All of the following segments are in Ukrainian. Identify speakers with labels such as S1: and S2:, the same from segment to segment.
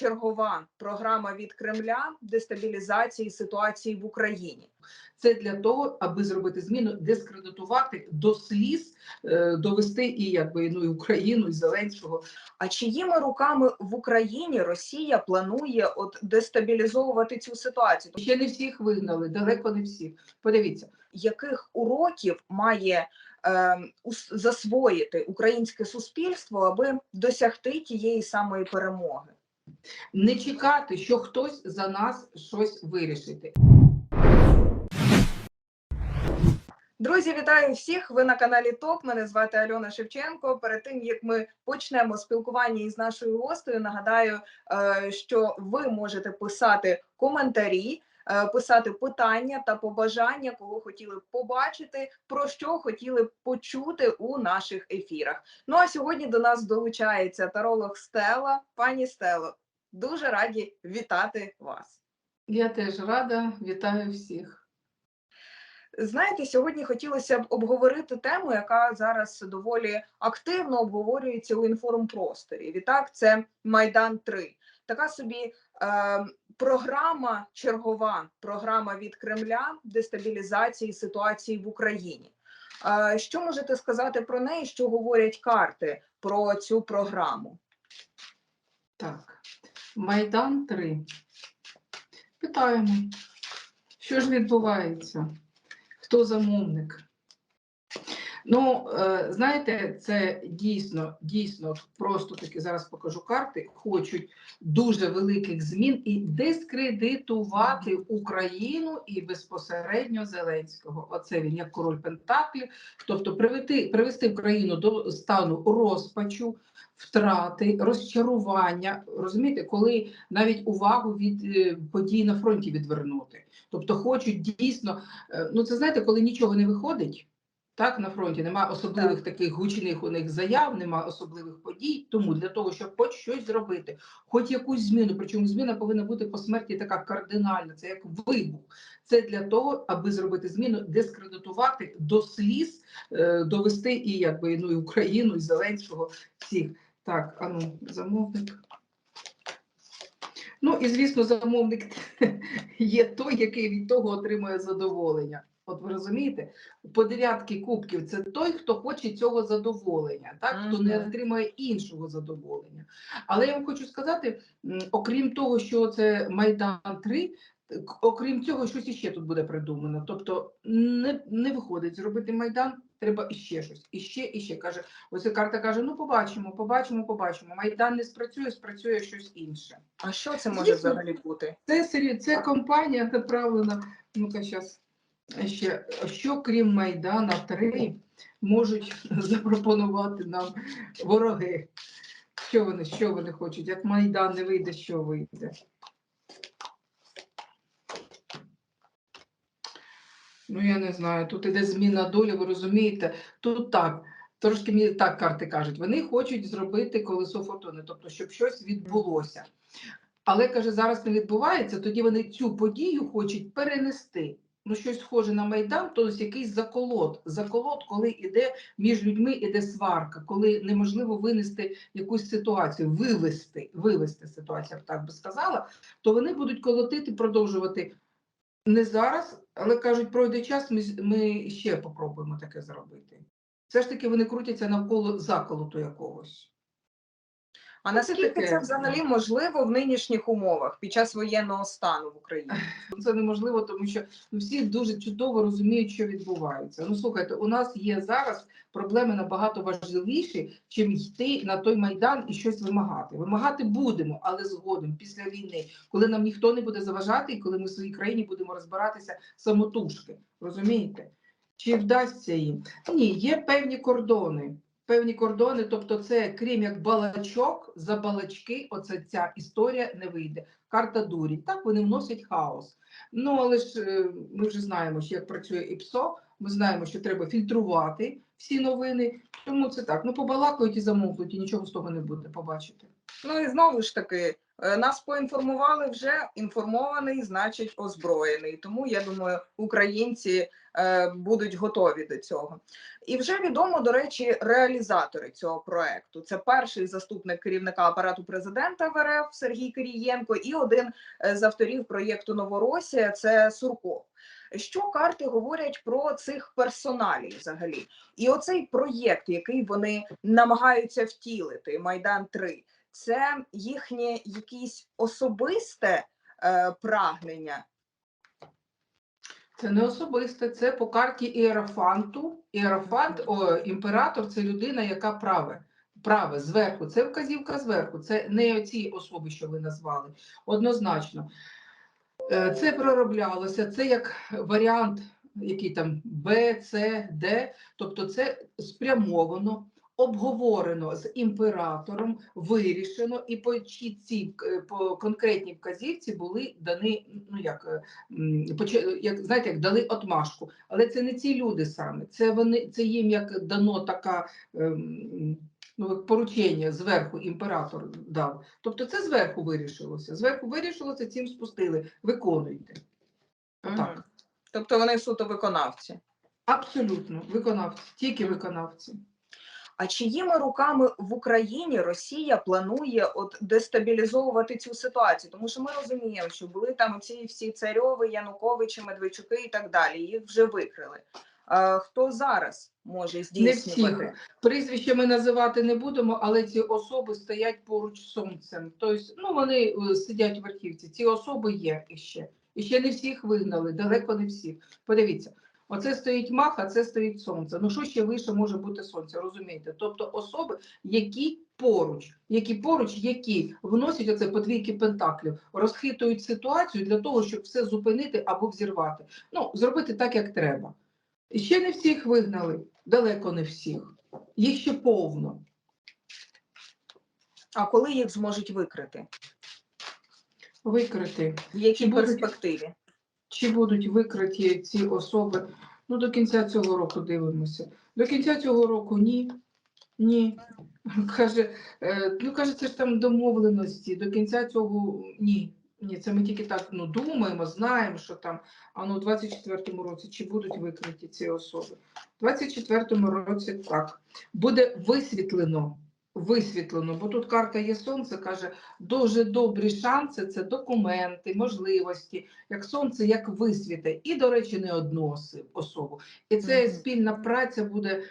S1: чергова програма від Кремля дестабілізації ситуації в Україні.
S2: Це для того, аби зробити зміну, дискредитувати до сліз, е, довести і якби ну і Україну, і Зеленського.
S1: А чиїми руками в Україні Росія планує от дестабілізовувати цю ситуацію?
S2: Ще не всіх вигнали, далеко не всіх. Подивіться,
S1: Яких уроків має е, засвоїти українське суспільство, аби досягти тієї самої перемоги?
S2: Не чекати, що хтось за нас щось вирішить.
S1: Друзі, вітаю всіх! Ви на каналі ТОП. Мене звати Альона Шевченко. Перед тим як ми почнемо спілкування із нашою гостею, нагадаю, е, що ви можете писати коментарі, е, писати питання та побажання, кого хотіли б побачити, про що хотіли б почути у наших ефірах. Ну а сьогодні до нас долучається таролог Стела. Пані Стело, дуже раді вітати вас.
S2: Я теж рада, вітаю всіх.
S1: Знаєте, сьогодні хотілося б обговорити тему, яка зараз доволі активно обговорюється у інформпросторі. Відтак, це Майдан 3 Така собі е, програма, чергова програма від Кремля дестабілізації ситуації в Україні. Е, що можете сказати про неї? Що говорять карти про цю програму?
S2: Так, Майдан 3. Питаємо, що ж відбувається? Хто замовник? Ну, е, знаєте, це дійсно, дійсно, просто таки зараз покажу карти, хочуть дуже великих змін і дискредитувати Україну і безпосередньо Зеленського. Оце він як король Пентаклів, тобто привести, привести Україну до стану розпачу, втрати, розчарування. Розумієте, коли навіть увагу від е, подій на фронті відвернути. Тобто хочуть дійсно, е, ну це знаєте, коли нічого не виходить. Так, на фронті немає особливих таких гучних у них заяв, немає особливих подій. Тому для того, щоб хоч щось зробити, хоч якусь зміну, причому зміна повинна бути по смерті така кардинальна, це як вибух. Це для того, аби зробити зміну, дискредитувати до сліз, е, довести і якби ну і Україну, і Зеленського всіх. Так, а ну, замовник. Ну і звісно, замовник є той, який від того отримує задоволення. От ви розумієте, по дев'ятки кубків це той, хто хоче цього задоволення, так хто не отримує іншого задоволення. Але я вам хочу сказати, окрім того, що це Майдан 3, к- окрім цього, щось іще тут буде придумано. Тобто не, не виходить зробити Майдан, треба іще щось, іще, іще. Каже, ось ця карта каже: ну побачимо, побачимо, побачимо. Майдан не спрацює, спрацює щось інше.
S1: А що це може
S2: Звісно.
S1: взагалі бути?
S2: Це сері- це компанія направлена. Ну-ка, зараз ще що крім Майдана 3 можуть запропонувати нам вороги. Що вони, що вони хочуть? Як Майдан не вийде, що вийде? Ну, я не знаю. Тут іде зміна долі, ви розумієте? Тут так. Трошки мені так карти кажуть. Вони хочуть зробити колесо фортуни, тобто, щоб щось відбулося. Але каже, зараз не відбувається, тоді вони цю подію хочуть перенести. Ну, щось схоже на Майдан, то ось якийсь заколот. Заколот, коли іде між людьми іде сварка, коли неможливо винести якусь ситуацію, вивести, вивести ситуацію, так би сказала, то вони будуть колотити, продовжувати не зараз, але кажуть, пройде час, ми, ми ще попробуємо таке зробити. Все ж таки вони крутяться навколо заколоту якогось.
S1: А
S2: Ну,
S1: наскільки це взагалі можливо в нинішніх умовах під час воєнного стану в Україні?
S2: Це неможливо, тому що ну, всі дуже чудово розуміють, що відбувається. Ну слухайте, у нас є зараз проблеми набагато важливіші, чим йти на той майдан і щось вимагати. Вимагати будемо, але згодом після війни, коли нам ніхто не буде заважати, і коли ми в своїй країні будемо розбиратися самотужки. Розумієте? Чи вдасться їм? Ні, є певні кордони. Певні кордони, тобто, це крім як балачок, за балачки, оце ця історія не вийде. Карта дурі. Так вони вносять хаос. Ну але ж е, ми вже знаємо, як працює ІПСО, ми знаємо, що треба фільтрувати всі новини. Тому це так. Ну побалакають і замовкнуть, і нічого з того не буде побачити.
S1: Ну і знову ж таки, Нас поінформували вже інформований, значить озброєний. Тому я думаю, українці е, будуть готові до цього. І вже відомо, до речі, реалізатори цього проекту. Це перший заступник керівника апарату президента в РФ Сергій Кирієнко і один е, з авторів проєкту Новоросія це Сурков. Що карти говорять про цих персоналів взагалі? І оцей проєкт, який вони намагаються втілити, Майдан 3 це їхнє якесь особисте е, прагнення.
S2: Це не особисте, це по карті Іерофанту. Іерофант, о, імператор це людина, яка праве. Праве зверху, це вказівка зверху, це не ці особи, що ви назвали. Однозначно. Е, Це пророблялося, це як варіант, який там Б, С, Д. Тобто це спрямовано, обговорено з імператором, вирішено, і по чітці, е, по конкретній вказівці були дані, ну як, е, як знаєте, як дали отмашку. Але це не ці люди саме, це вони, це їм як дано така. ем, Ну, поручення зверху імператор дав. Тобто це зверху вирішилося. Зверху вирішилося, цим спустили. Виконуйте. Так.
S1: Тобто вони суто виконавці.
S2: Абсолютно, виконавці, тільки виконавці.
S1: А чиїми руками в Україні Росія планує от дестабілізовувати цю ситуацію? Тому що ми розуміємо, що були там ці всі царьови, Януковичі, Медведчуки і так далі. Їх вже викрили. А, хто зараз може здійснювати?
S2: Прізвище ми називати не будемо, але ці особи стоять поруч з сонцем. Тобто, ну вони е, сидять в архівці. Ці особи є іще. І ще не всіх вигнали, далеко не всіх. Подивіться, оце стоїть мах, а це стоїть сонце. Ну що ще вище може бути сонце? Розумієте? Тобто особи, які поруч, які поруч, які вносять оце по двійки пентаклів, розхитують ситуацію для того, щоб все зупинити або взірвати. Ну, зробити так, як треба. І ще не всіх вигнали, далеко не всіх. Їх ще повно.
S1: А коли їх зможуть викрити?
S2: Викрити.
S1: В якій перспективі?
S2: Чи будуть викриті ці особи? Ну, до кінця цього року дивимося. До кінця цього року ні. Ні. Каже, е, ну каже, це ж там домовленості. До кінця цього ні. Ні, це ми тільки так ну, думаємо, знаємо, що там. А ну, у 24-му році чи будуть викриті ці особи? У 24-му році так. Буде висвітлено. Висвітлено, бо тут карта є сонце, каже, дуже добрі шанси, це документи, можливості, як сонце, як висвіте, і, до речі, не одну особу. І це спільна праця буде,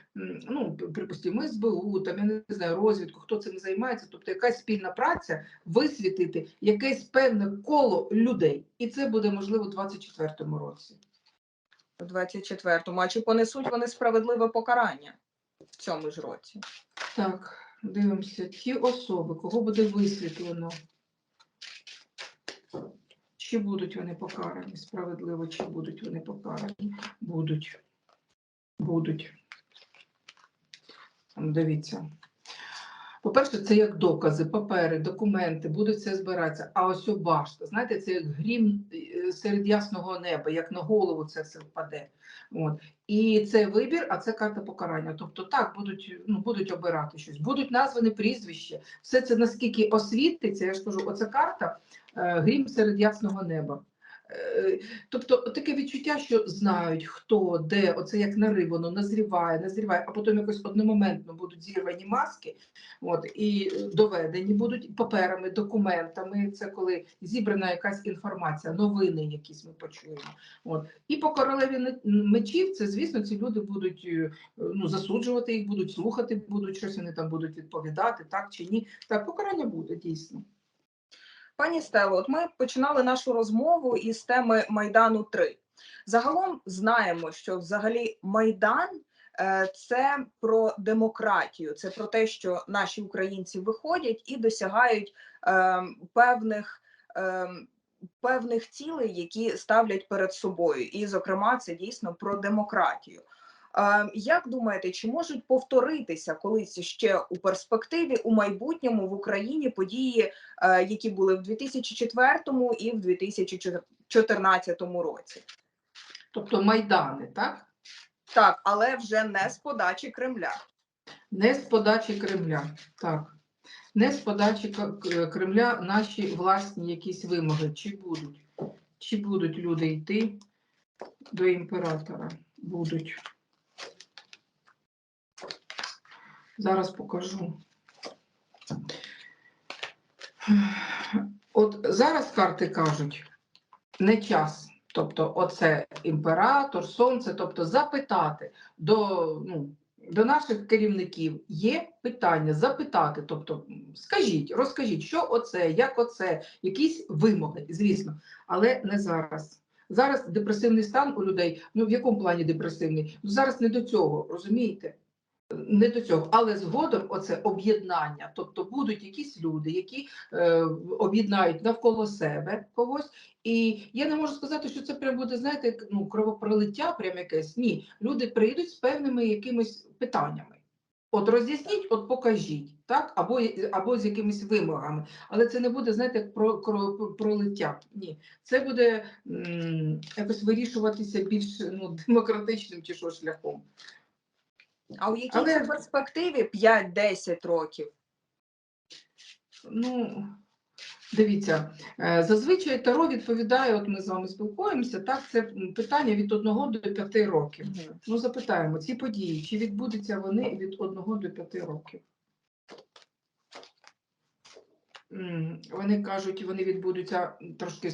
S2: ну, припустимо, СБУ, там, я не знаю, розвідку, хто цим займається, тобто якась спільна праця висвітити якесь певне коло людей. І це буде можливо у 24-му році.
S1: У 24-му. А чи понесуть вони справедливе покарання в цьому ж році?
S2: Так, дивимося, ті особи, кого буде висвітлено. Чи будуть вони покарані? Справедливо, чи будуть вони покарані? Будуть. Будуть. Дивіться. По-перше, це як докази, папери, документи, будуть все збиратися. А ось башта, знаєте, це як грім е, серед ясного неба, як на голову це все впаде. От. І це вибір, а це карта покарання. Тобто так, будуть, ну, будуть обирати щось, будуть названі прізвища. Все це наскільки освітиться, я ж кажу, оця карта е, грім серед ясного неба. Е, Тобто таке відчуття, що знають, хто, де, оце як на воно назріває, назріває, а потім якось одномоментно будуть зірвані маски, от, і е, доведені будуть паперами, документами. Це коли зібрана якась інформація, новини якісь ми почуємо. От. І по королеві мечів, це, звісно, ці люди будуть е, ну, засуджувати їх, будуть слухати, будуть щось вони там будуть відповідати, так чи ні. Так, покарання буде дійсно.
S1: Пані Стело, от ми починали нашу розмову із теми Майдану 3 Загалом знаємо, що взагалі Майдан е, це про демократію, це про те, що наші українці виходять і досягають е, певних. Е, Певних цілей, які ставлять перед собою, і, зокрема, це дійсно про демократію. Як думаєте, чи можуть повторитися колись ще у перспективі у майбутньому в Україні події е, які були в 2004 і в 2014 році.
S2: Тобто майдани, так?
S1: Так, але вже не з подачі Кремля.
S2: Не з подачі Кремля. Так. Не з подачі Кремля наші власні якісь вимоги. Чи будуть? Чи будуть люди йти до імператора? Будуть. Зараз покажу. От зараз карти кажуть, не час. Тобто, оце імператор, сонце, тобто запитати до, ну, до наших керівників є питання, запитати. Тобто, скажіть, розкажіть, що оце, як оце, якісь вимоги, звісно, але не зараз. Зараз депресивний стан у людей. Ну в якому плані депресивний? Ну зараз не до цього, розумієте? Не до цього, але згодом оце об'єднання. Тобто будуть якісь люди, які е, об'єднають навколо себе когось. І я не можу сказати, що це прям буде, знаєте, ну, кровопролиття, прям якесь. Ні, люди прийдуть з певними якимись питаннями. От роз'ясніть, от покажіть, так? Або, або з якимись вимогами. Але це не буде, знаєте, як про, про, пролиття. Ні. Це буде м, якось вирішуватися більш ну, демократичним чи що шляхом.
S1: А у якій
S2: Але-
S1: перспективі 5-10 років?
S2: Ну, дивіться, е, зазвичай Таро відповідає, от ми з вами спілкуємося, так, це питання від 1 до 5 років. Ну, запитаємо, ці події, чи відбудуться вони від 1 до 5 років? Вони кажуть, вони відбудуться трошки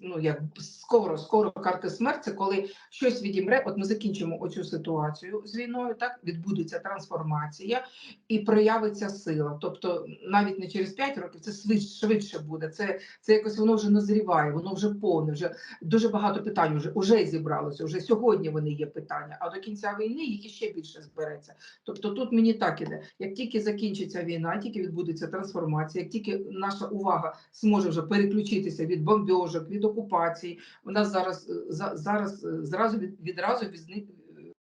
S2: ну, як скоро, скоро карти смерть, коли щось відімре. От ми закінчимо оцю ситуацію з війною, так відбудеться трансформація і проявиться сила. Тобто навіть не через 5 років, це швидше, буде. Це, це якось воно вже назріває, воно вже повне, вже дуже багато питань вже, вже зібралося. Вже сьогодні вони є питання, а до кінця війни їх іще більше збереться. Тобто тут мені так іде. Як тільки закінчиться війна, тільки відбудеться трансформація, як тільки наша увага зможе вже переключитися від бомбьожок, від окупації, у нас зараз е, за- зараз е, зразу від, відразу візни-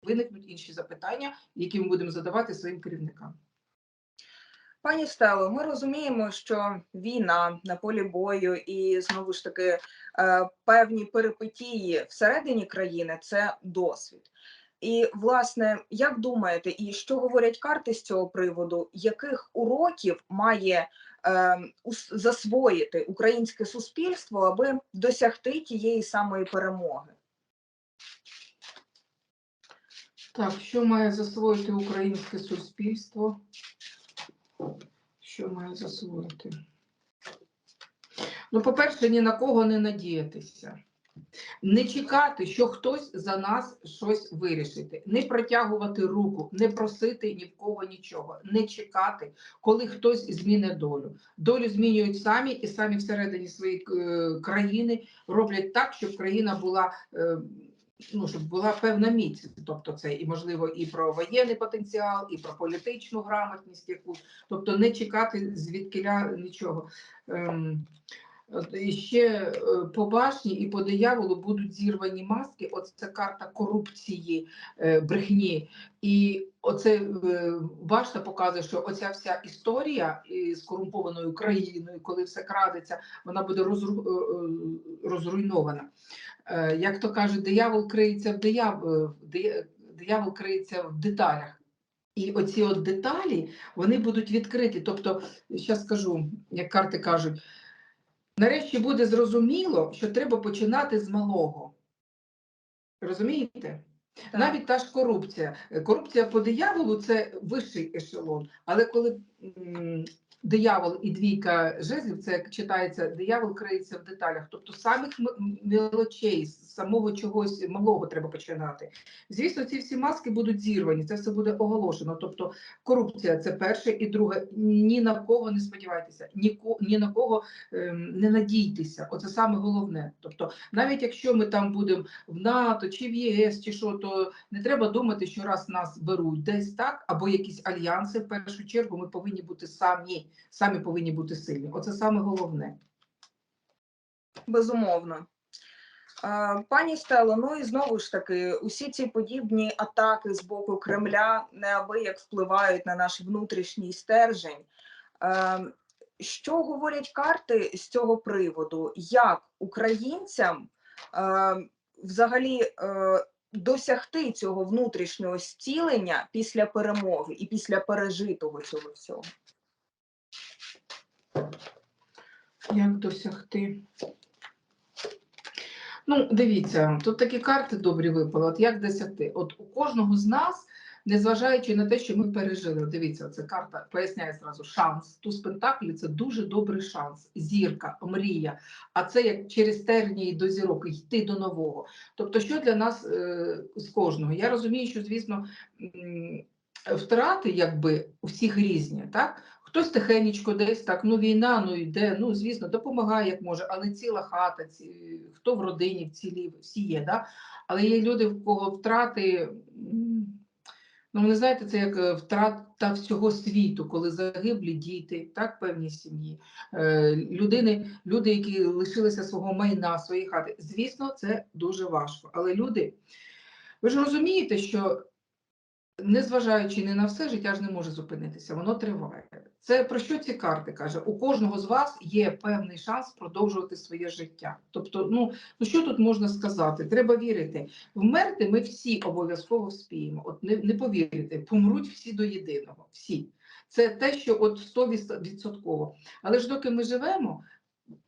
S2: виникнуть інші запитання, які ми будемо задавати своїм керівникам.
S1: Пані Стело, ми розуміємо, що війна на полі бою і знову ж таки е, певні перипетії всередині країни це досвід. І, власне, як думаєте, і що говорять карти з цього приводу, яких уроків має е, засвоїти українське суспільство, аби досягти тієї самої перемоги?
S2: Так, що має засвоїти українське суспільство? Що має засвоїти? Ну, по-перше, ні на кого не надіятися. Не чекати, що хтось за нас щось вирішить. Не протягувати руку, не просити ні в кого нічого, не чекати, коли хтось зміни долю. Долю змінюють самі і самі всередині своєї е, країни роблять так, щоб країна була. е, Ну, щоб була певна міць, тобто це і можливо і про воєнний потенціал, і про політичну грамотність якусь, тобто не чекати звідкиля нічого. Ем, і ще е, по башні і по дияволу будуть зірвані маски. Оце карта корупції, е, брехні. І оце е, башта показує, що оця вся історія із корумпованою країною, коли все крадеться, вона буде розру, розруйнована. Як то кажуть, диявол криється в диявол, диявол криється в деталях. І оці от деталі вони будуть відкриті. Тобто, зараз скажу, як карти кажуть, нарешті буде зрозуміло, що треба починати з малого. Розумієте?
S1: Так.
S2: Навіть та ж корупція. Корупція по дияволу це вищий ешелон. Але коли диявол і двійка жезлів, це як читається, диявол криється в деталях. Тобто самих мелочей, самого чогось малого треба починати. Звісно, ці всі маски будуть зірвані, це все буде оголошено. Тобто корупція це перше і друге. Ні на кого не сподівайтеся, ні на кого ем, не надійтеся. Оце саме головне. Тобто, навіть якщо ми там будемо в НАТО чи в ЄС, чи що, то не треба думати, що раз нас беруть десь так, або якісь альянси. В першу чергу ми повинні бути самі, самі повинні бути сильні. Оце саме головне.
S1: Безумовно. Пані Стело, ну і знову ж таки, усі ці подібні атаки з боку Кремля неабияк впливають на наш внутрішній стержень. Що говорять карти з цього приводу? Як українцям взагалі досягти цього внутрішнього зцілення після перемоги і після пережитого цього всього?
S2: Як досягти? Ну, дивіться, тут такі карти добрі випали. От як досягти? От у кожного з нас, незважаючи на те, що ми пережили, дивіться, це карта поясняє зразу шанс. Туз Пентаклі це дуже добрий шанс. Зірка, мрія. А це як через тернії до зірок йти до нового. Тобто, що для нас е, з кожного? Я розумію, що, звісно, втрати якби у всіх різні, так? Хтось тихенечко десь так, ну війна, ну йде, ну звісно, допомагає як може, але ціла хата, ці, хто в родині вцілів, всі є, да? але є люди, в кого втрати, ну ви знаєте, це як е, втрата всього світу, коли загиблі діти, так, певні сім'ї, е, людини, люди, які лишилися свого майна, своєї хати. Звісно, це дуже важко. Але люди, ви ж розумієте, що незважаючи ні на все, життя ж не може зупинитися, воно триває. Це про що ці карти каже? У кожного з вас є певний шанс продовжувати своє життя. Тобто, ну, ну що тут можна сказати? Треба вірити. Вмерти ми всі обов'язково вспіємо. От не, не повірите, помруть всі до єдиного. Всі. Це те, що от 100%. Але ж доки ми живемо,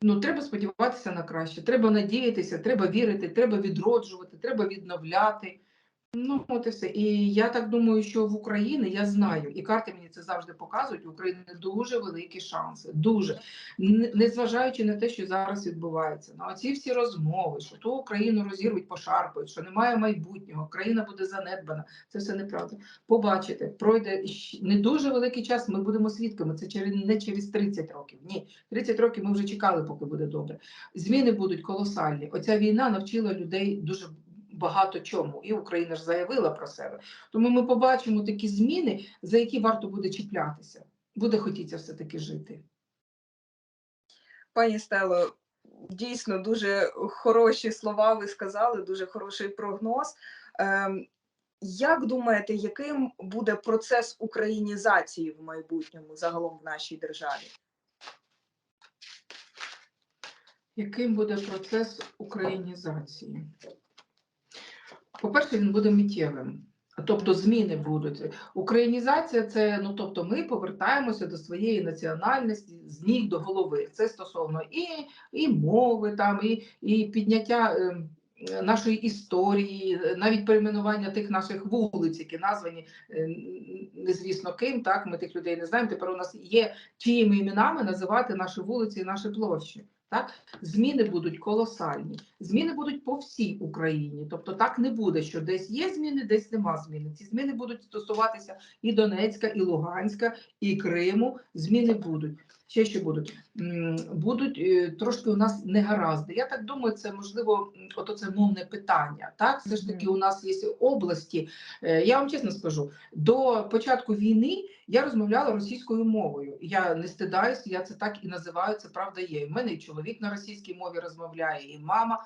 S2: ну треба сподіватися на краще, треба надіятися, треба вірити, треба відроджувати, треба відновляти. Ну, от і все. І я так думаю, що в Україні я знаю, і карти мені це завжди показують. В Україні дуже великі шанси, дуже незважаючи на те, що зараз відбувається. На оці всі розмови, що ту Україну розірвуть, пошарпають, що немає майбутнього, країна буде занедбана. Це все неправда. Побачите, пройде не дуже великий час. Ми будемо свідками. Це через не через 30 років. Ні, 30 років ми вже чекали, поки буде добре. Зміни будуть колосальні. Оця війна навчила людей дуже багато чому, і Україна ж заявила про себе. Тому ми побачимо такі зміни, за які варто буде чіплятися. Буде хотіться все таки жити.
S1: Пані Стело, дійсно дуже хороші слова ви сказали, дуже хороший прогноз. Ем, Як думаєте, яким буде процес українізації в майбутньому загалом в нашій державі?
S2: Яким буде процес українізації? По-перше, він буде миттєвим. Тобто зміни будуть. Українізація це ну тобто ми повертаємося до своєї національності з ніг до голови. Це стосовно і, і мови, там, і, і підняття е, нашої історії, навіть перейменування тих наших вулиць, які названі е, незвісно ким. Так, ми тих людей не знаємо. Тепер у нас є чиїми іменами називати наші вулиці і наші площі. Так, зміни будуть колосальні. Зміни будуть по всій Україні. Тобто так не буде, що десь є зміни, десь нема зміни. Ці зміни будуть стосуватися і Донецька, і Луганська, і Криму. Зміни будуть. Ще що будуть? Будуть е, трошки у нас негаразди. Я так думаю, це можливо, ото це мовне питання. Так, все ж таки, у нас є області. е, Я вам чесно скажу, до початку війни я розмовляла російською мовою. Я не стидаюся, я це так і називаю. Це правда є. У мене і чоловік на російській мові розмовляє, і мама.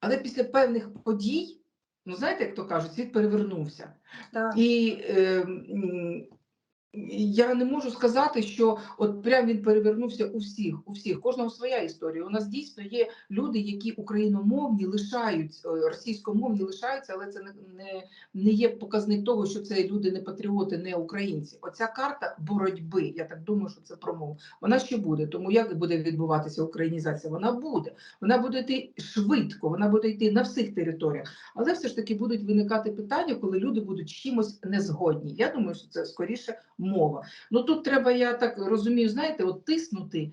S2: Але після певних подій, ну знаєте, як то кажуть, світ перевернувся.
S1: Так.
S2: І е, я не можу сказати, що от прям він перевернувся у всіх, у всіх, кожного своя історія. У нас дійсно є люди, які україномовні лишають е, російськомовні лишаються, але це не, не, не є показник того, що це люди не патріоти, не українці. Оця карта боротьби. Я так думаю, що це про мову. Вона ще буде. Тому як буде відбуватися українізація? Вона буде. Вона буде йти швидко, вона буде йти на всіх територіях. Але все ж таки будуть виникати питання, коли люди будуть чимось незгодні. Я думаю, що це скоріше мова. Ну тут треба, я так розумію, знаєте, от тиснути.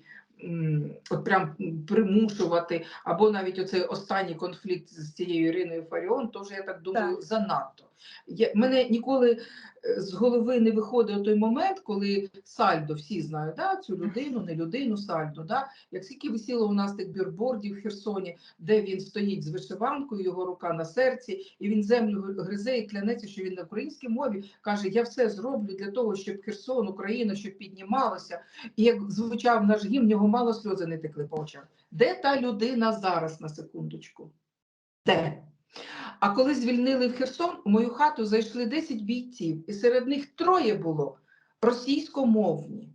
S2: От прям примушувати, або навіть оцей останній конфлікт з цією Іриною Фаріон, теж я так думаю,
S1: Так.
S2: занадто. Я, мене ніколи е, з голови не виходить той момент, коли сальдо, всі знають, да, цю людину, не людину, сальдо. Да? Як скільки висіло у нас тих бірбордів в Херсоні, де він стоїть з вишиванкою, його рука на серці, і він землю гризе і клянеться, що він на українській мові каже: Я все зроблю для того, щоб Херсон, Україна, щоб піднімалося. І як звучав наш гімн, в нього мало сльози не текли по очах. Де та людина зараз на секундочку? Де? А коли звільнили в Херсон, у мою хату зайшли 10 бійців, і серед них троє було російськомовні.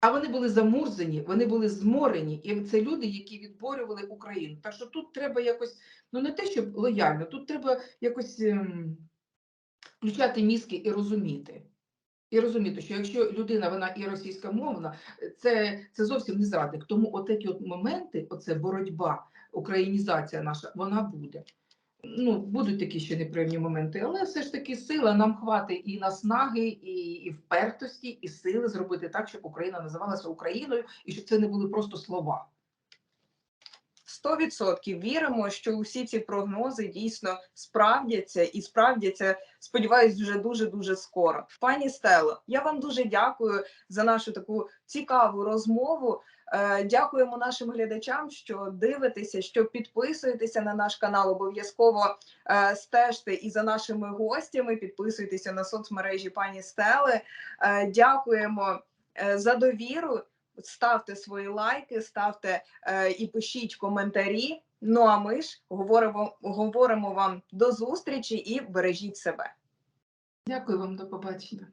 S2: А вони були замурзані, вони були зморені, і це люди, які відборювали Україну. Так що тут треба якось, ну не те, щоб лояльно, тут треба якось ем, включати мізки і розуміти. І розуміти, що якщо людина вона і російськомовна, це, це зовсім не зрадник. Тому отакі от моменти, оце боротьба, українізація наша, вона буде. Ну, будуть такі ще неприємні моменти, але все ж таки сила нам хватить і наснаги, і, і впертості, і сили зробити так, щоб Україна називалася Україною, і щоб це не були просто слова.
S1: 100% віримо, що усі ці прогнози дійсно справдяться і справдяться, сподіваюсь, вже дуже дуже скоро. Пані Стело, я вам дуже дякую за нашу таку цікаву розмову. Е, Дякуємо нашим глядачам, що дивитеся, що підписуєтеся на наш канал. Обов'язково е, стежте і за нашими гостями. Підписуйтеся на соцмережі пані Стели. Е, Дякуємо за довіру. Ставте свої лайки, ставте і пишіть коментарі. Ну а ми ж говоримо, говоримо вам до зустрічі і бережіть себе.
S2: Дякую вам, до побачення.